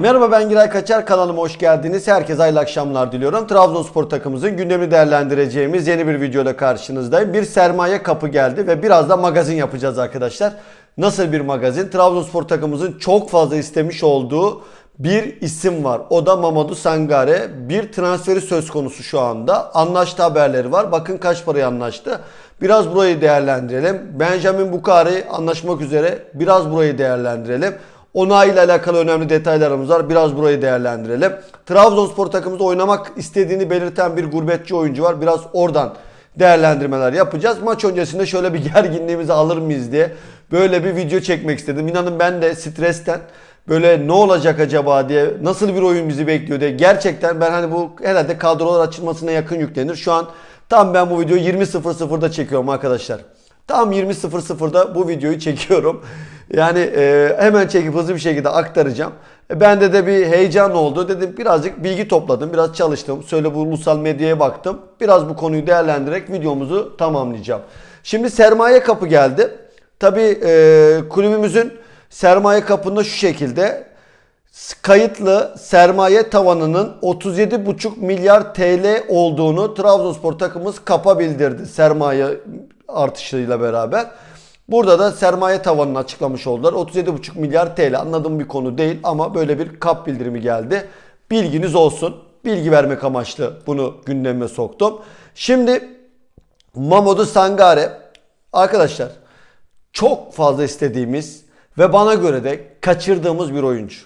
Merhaba ben Giray Kaçar kanalıma hoş geldiniz. Herkese hayırlı akşamlar diliyorum. Trabzonspor takımımızın gündemini değerlendireceğimiz yeni bir videoda karşınızdayım. Bir sermaye kapı geldi ve biraz da magazin yapacağız arkadaşlar. Nasıl bir magazin? Trabzonspor takımımızın çok fazla istemiş olduğu bir isim var. O da Mamadou Sangare. Bir transferi söz konusu şu anda. Anlaştı haberleri var. Bakın kaç paraya anlaştı. Biraz burayı değerlendirelim. Benjamin Bukari anlaşmak üzere. Biraz burayı değerlendirelim. Onay ile alakalı önemli detaylarımız var. Biraz burayı değerlendirelim. Trabzonspor takımımızda oynamak istediğini belirten bir gurbetçi oyuncu var. Biraz oradan değerlendirmeler yapacağız. Maç öncesinde şöyle bir gerginliğimizi alır mıyız diye böyle bir video çekmek istedim. İnanın ben de stresten böyle ne olacak acaba diye nasıl bir oyun bizi bekliyor diye gerçekten ben hani bu herhalde kadrolar açılmasına yakın yüklenir. Şu an tam ben bu videoyu 20.00'da çekiyorum arkadaşlar. Tam 20.00'da bu videoyu çekiyorum. Yani e, hemen çekip hızlı bir şekilde aktaracağım. E, bende de bir heyecan oldu. Dedim birazcık bilgi topladım. Biraz çalıştım. Söyle bu ulusal medyaya baktım. Biraz bu konuyu değerlendirerek videomuzu tamamlayacağım. Şimdi sermaye kapı geldi. Tabii e, kulübümüzün sermaye kapında şu şekilde kayıtlı sermaye tavanının 37,5 milyar TL olduğunu Trabzonspor takımımız kapa bildirdi sermaye artışıyla beraber. Burada da sermaye tavanını açıklamış oldular. 37,5 milyar TL anladığım bir konu değil ama böyle bir kap bildirimi geldi. Bilginiz olsun. Bilgi vermek amaçlı bunu gündeme soktum. Şimdi Mamadou Sangare arkadaşlar çok fazla istediğimiz ve bana göre de kaçırdığımız bir oyuncu.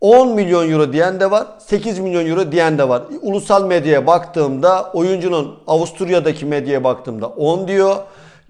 10 milyon euro diyen de var, 8 milyon euro diyen de var. Ulusal medyaya baktığımda oyuncunun Avusturya'daki medyaya baktığımda 10 diyor.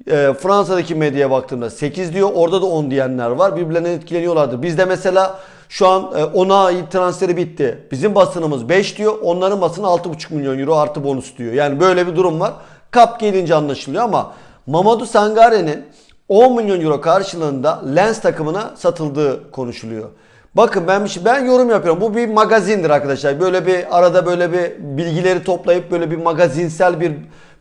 E, Fransa'daki medyaya baktığımda 8 diyor. Orada da 10 diyenler var. Birbirlerinden etkileniyorlardı. Bizde mesela şu an e, 10'a ait transferi bitti. Bizim basınımız 5 diyor. Onların basını 6,5 milyon euro artı bonus diyor. Yani böyle bir durum var. Kap gelince anlaşılıyor ama Mamadou Sangare'nin 10 milyon euro karşılığında Lens takımına satıldığı konuşuluyor. Bakın ben bir şey, ben yorum yapıyorum. Bu bir magazindir arkadaşlar. Böyle bir arada böyle bir bilgileri toplayıp böyle bir magazinsel bir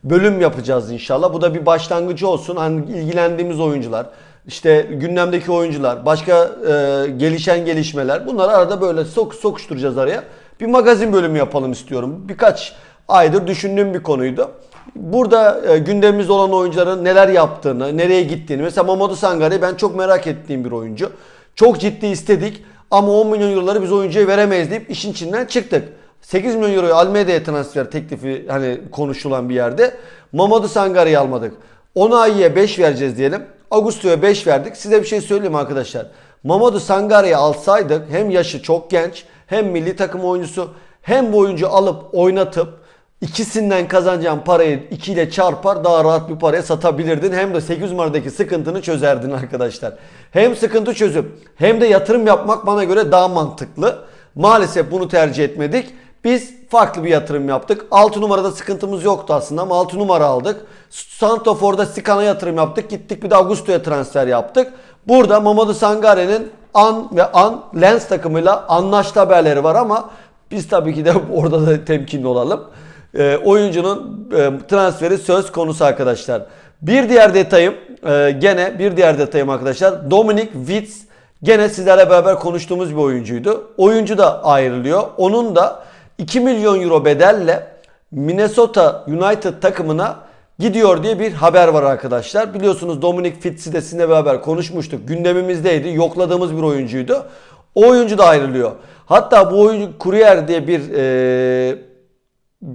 bölüm yapacağız inşallah. Bu da bir başlangıcı olsun. Hani ilgilendiğimiz oyuncular, işte gündemdeki oyuncular, başka e, gelişen gelişmeler. Bunları arada böyle sok sokuşturacağız araya. Bir magazin bölümü yapalım istiyorum. Birkaç aydır düşündüğüm bir konuydu. Burada e, gündemimizde olan oyuncuların neler yaptığını, nereye gittiğini. Mesela Mamadou Sangare ben çok merak ettiğim bir oyuncu. Çok ciddi istedik ama 10 milyon euroları biz oyuncuya veremeyiz deyip işin içinden çıktık. 8 milyon euroyu Almeide'ye transfer teklifi hani konuşulan bir yerde Mamadou Sangare'yi almadık. Onayi'ye 5 vereceğiz diyelim. Augusto'ya 5 verdik. Size bir şey söyleyeyim arkadaşlar. Mamadou Sangare'yi alsaydık hem yaşı çok genç hem milli takım oyuncusu hem bu oyuncu alıp oynatıp İkisinden kazanacağın parayı 2 ile çarpar daha rahat bir paraya satabilirdin. Hem de 8 numaradaki sıkıntını çözerdin arkadaşlar. Hem sıkıntı çözüp hem de yatırım yapmak bana göre daha mantıklı. Maalesef bunu tercih etmedik. Biz farklı bir yatırım yaptık. 6 numarada sıkıntımız yoktu aslında ama 6 numara aldık. Santofor'da Sikan'a yatırım yaptık. Gittik bir de Augusto'ya transfer yaptık. Burada Mamadou Sangare'nin An ve An Lens takımıyla anlaştı haberleri var ama biz tabii ki de orada da temkinli olalım e, oyuncunun e, transferi söz konusu arkadaşlar. Bir diğer detayım e, gene bir diğer detayım arkadaşlar. Dominic Witz gene sizlerle beraber konuştuğumuz bir oyuncuydu. Oyuncu da ayrılıyor. Onun da 2 milyon euro bedelle Minnesota United takımına gidiyor diye bir haber var arkadaşlar. Biliyorsunuz Dominic Fitz'i de sizinle beraber konuşmuştuk. Gündemimizdeydi. Yokladığımız bir oyuncuydu. O oyuncu da ayrılıyor. Hatta bu oyuncu Courier diye bir e,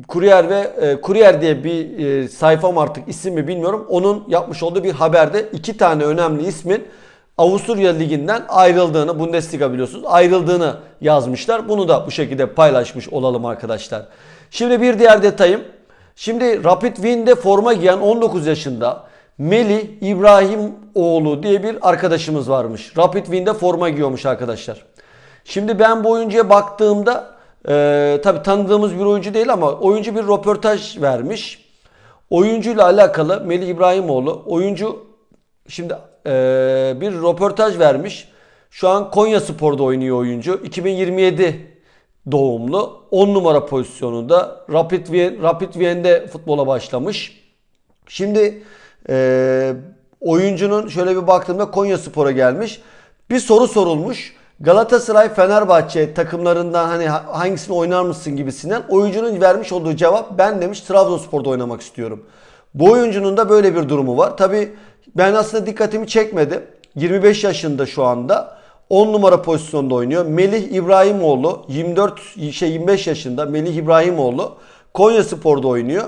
Kuryer ve e, Kuryer diye bir e, sayfam artık isim mi bilmiyorum. Onun yapmış olduğu bir haberde iki tane önemli ismin Avusturya Ligi'nden ayrıldığını, Bundesliga biliyorsunuz ayrıldığını yazmışlar. Bunu da bu şekilde paylaşmış olalım arkadaşlar. Şimdi bir diğer detayım. Şimdi Rapid Wien'de forma giyen 19 yaşında Melih İbrahim oğlu diye bir arkadaşımız varmış. Rapid Wien'de forma giyiyormuş arkadaşlar. Şimdi ben bu oyuncuya baktığımda ee, tabii tanıdığımız bir oyuncu değil ama oyuncu bir röportaj vermiş. Oyuncuyla alakalı Melih İbrahimoğlu oyuncu şimdi e, bir röportaj vermiş. Şu an Konya Spor'da oynuyor oyuncu. 2027 doğumlu. 10 numara pozisyonunda. Rapid, Wien, Rapid Wien'de futbola başlamış. Şimdi e, oyuncunun şöyle bir baktığımda Konya Spor'a gelmiş. Bir soru sorulmuş. Galatasaray, Fenerbahçe takımlarından hani ha- hangisini oynar mısın gibisinden oyuncunun vermiş olduğu cevap ben demiş Trabzonspor'da oynamak istiyorum. Bu oyuncunun da böyle bir durumu var. Tabi ben aslında dikkatimi çekmedi. 25 yaşında şu anda. 10 numara pozisyonda oynuyor. Melih İbrahimoğlu 24 şey 25 yaşında Melih İbrahimoğlu Konya Spor'da oynuyor.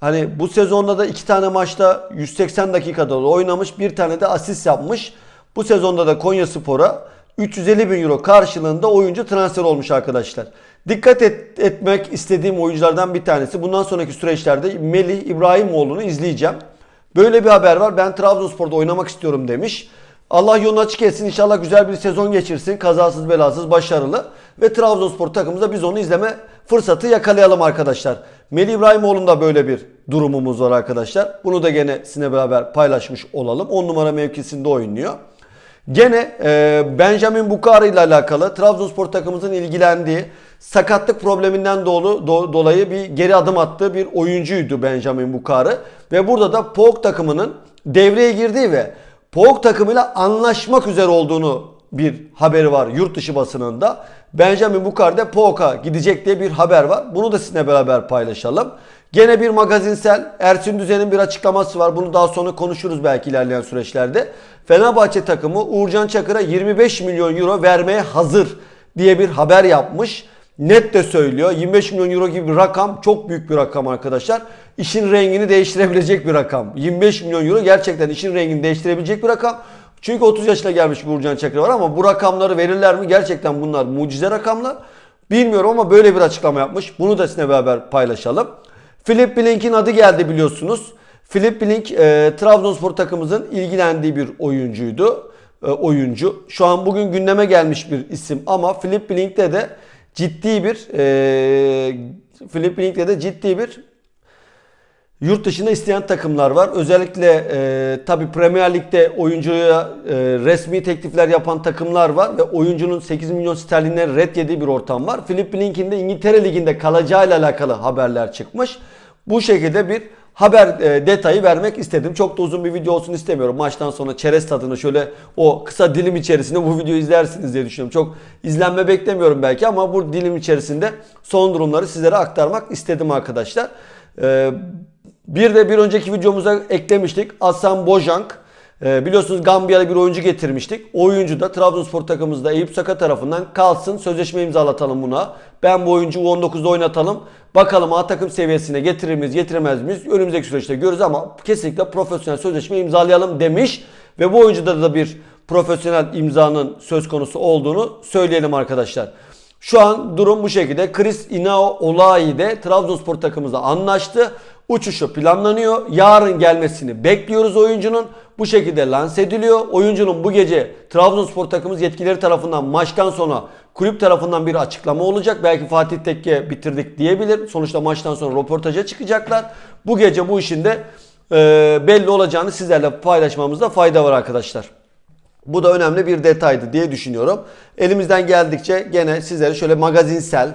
Hani bu sezonda da iki tane maçta 180 dakikada da oynamış. Bir tane de asist yapmış. Bu sezonda da Konya Spor'a 350 bin euro karşılığında oyuncu transfer olmuş arkadaşlar. Dikkat et- etmek istediğim oyunculardan bir tanesi. Bundan sonraki süreçlerde Melih İbrahimoğlu'nu izleyeceğim. Böyle bir haber var. Ben Trabzonspor'da oynamak istiyorum demiş. Allah yolunu açık etsin. İnşallah güzel bir sezon geçirsin. Kazasız belasız başarılı. Ve Trabzonspor takımımızda biz onu izleme fırsatı yakalayalım arkadaşlar. Melih İbrahimoğlu'nda böyle bir durumumuz var arkadaşlar. Bunu da gene sizinle beraber paylaşmış olalım. 10 numara mevkisinde oynuyor. Gene e, Benjamin Bukari ile alakalı Trabzonspor takımımızın ilgilendiği sakatlık probleminden dolu, do- dolayı bir geri adım attığı bir oyuncuydu Benjamin Bukari. Ve burada da POG takımının devreye girdiği ve POG takımıyla anlaşmak üzere olduğunu bir haberi var yurt dışı basınında. Benjamin Bukari de POG'a gidecek diye bir haber var. Bunu da sizinle beraber paylaşalım. Gene bir magazinsel Ersin Düzen'in bir açıklaması var. Bunu daha sonra konuşuruz belki ilerleyen süreçlerde. Fenerbahçe takımı Uğurcan Çakır'a 25 milyon euro vermeye hazır diye bir haber yapmış. Net de söylüyor. 25 milyon euro gibi bir rakam çok büyük bir rakam arkadaşlar. İşin rengini değiştirebilecek bir rakam. 25 milyon euro gerçekten işin rengini değiştirebilecek bir rakam. Çünkü 30 yaşına gelmiş bir Uğurcan Çakır var ama bu rakamları verirler mi? Gerçekten bunlar mucize rakamlar. Bilmiyorum ama böyle bir açıklama yapmış. Bunu da sizinle beraber paylaşalım. Philip Blink'in adı geldi biliyorsunuz. Philip Blink e, Trabzonspor takımımızın ilgilendiği bir oyuncuydu. E, oyuncu. Şu an bugün gündeme gelmiş bir isim ama Philip Blink'te de ciddi bir e, Philip Blink'te de ciddi bir Yurt dışında isteyen takımlar var. Özellikle e, tabi Premier Lig'de oyuncuya e, resmi teklifler yapan takımlar var ve oyuncunun 8 milyon sterlinden red yediği bir ortam var. Link'in de İngiltere Ligi'nde kalacağıyla alakalı haberler çıkmış. Bu şekilde bir haber e, detayı vermek istedim. Çok da uzun bir video olsun istemiyorum. Maçtan sonra çerez tadını şöyle o kısa dilim içerisinde bu videoyu izlersiniz diye düşünüyorum. Çok izlenme beklemiyorum belki ama bu dilim içerisinde son durumları sizlere aktarmak istedim arkadaşlar. E, bir de bir önceki videomuza eklemiştik. Aslan Bojank. Ee, biliyorsunuz Gambiyalı bir oyuncu getirmiştik. O oyuncu da Trabzonspor takımımızda Eyüp Saka tarafından kalsın. Sözleşme imzalatalım buna. Ben bu oyuncuyu U19'da oynatalım. Bakalım A takım seviyesine getirir miyiz getiremez miyiz? Önümüzdeki süreçte görürüz ama kesinlikle profesyonel sözleşme imzalayalım demiş. Ve bu oyuncuda da bir profesyonel imzanın söz konusu olduğunu söyleyelim arkadaşlar. Şu an durum bu şekilde. Chris Inao Olay de Trabzonspor takımımızla anlaştı. Uçuşu planlanıyor. Yarın gelmesini bekliyoruz oyuncunun. Bu şekilde lanse ediliyor. Oyuncunun bu gece Trabzonspor takımımız yetkilileri tarafından maçtan sonra kulüp tarafından bir açıklama olacak. Belki Fatih Tekke bitirdik diyebilir. Sonuçta maçtan sonra röportaja çıkacaklar. Bu gece bu işin de e, belli olacağını sizlerle paylaşmamızda fayda var arkadaşlar. Bu da önemli bir detaydı diye düşünüyorum. Elimizden geldikçe gene sizlere şöyle magazinsel,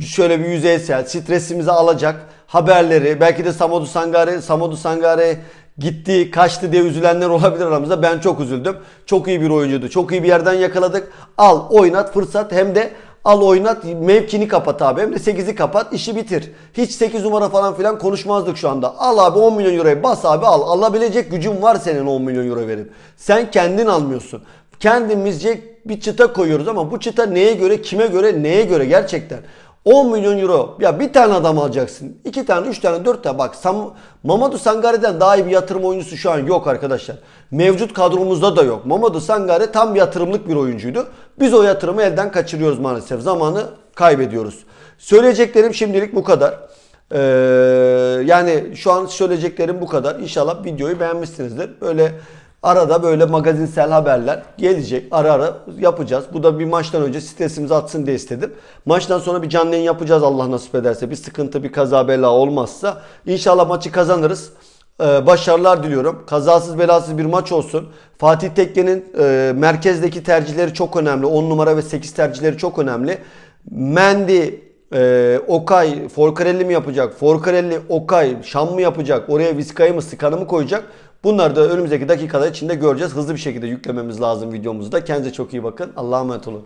şöyle bir yüzeysel, stresimizi alacak haberleri, belki de Samodu Sangare, Samodu Sangare gitti, kaçtı diye üzülenler olabilir aramızda. Ben çok üzüldüm. Çok iyi bir oyuncuydu. Çok iyi bir yerden yakaladık. Al, oynat, fırsat hem de Al oynat mevkini kapat abi. Hem de 8'i kapat işi bitir. Hiç 8 numara falan filan konuşmazdık şu anda. Al abi 10 milyon euroyu bas abi al. Alabilecek gücün var senin 10 milyon euro verip. Sen kendin almıyorsun. Kendimizce bir çıta koyuyoruz ama bu çıta neye göre, kime göre, neye göre gerçekten. 10 milyon euro ya bir tane adam alacaksın. 2 tane, 3 tane, 4 tane. Bak Sam, Mamadou Sangare'den daha iyi bir yatırım oyuncusu şu an yok arkadaşlar. Mevcut kadromuzda da yok. Mamadou Sangare tam yatırımlık bir oyuncuydu. Biz o yatırımı elden kaçırıyoruz maalesef. Zamanı kaybediyoruz. Söyleyeceklerim şimdilik bu kadar. Ee, yani şu an söyleyeceklerim bu kadar. İnşallah videoyu beğenmişsinizdir. Böyle arada böyle magazinsel haberler gelecek. Ara ara yapacağız. Bu da bir maçtan önce stresimizi atsın diye istedim. Maçtan sonra bir canlı yayın yapacağız Allah nasip ederse. Bir sıkıntı, bir kaza bela olmazsa. İnşallah maçı kazanırız. Ee, başarılar diliyorum. Kazasız belasız bir maç olsun. Fatih Tekke'nin e, merkezdeki tercihleri çok önemli. 10 numara ve 8 tercihleri çok önemli. Mendy, e, Okay, Forcarelli mi yapacak? Forcarelli, Okay, Şam mı yapacak? Oraya Vizca'yı mı, Sıkan'ı mı koyacak? Bunları da önümüzdeki dakikalar içinde göreceğiz. Hızlı bir şekilde yüklememiz lazım videomuzda. Kendinize çok iyi bakın. Allah'a emanet olun.